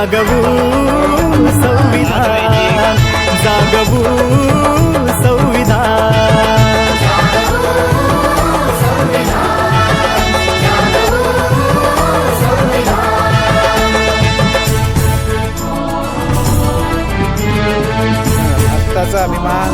जागवू संविधान. जागवू अभिमान.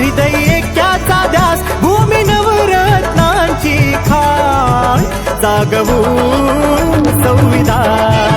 हृदय ऐक्याचा ध्यास भूमी नवरत्नांची खाण. जागवू संविधान.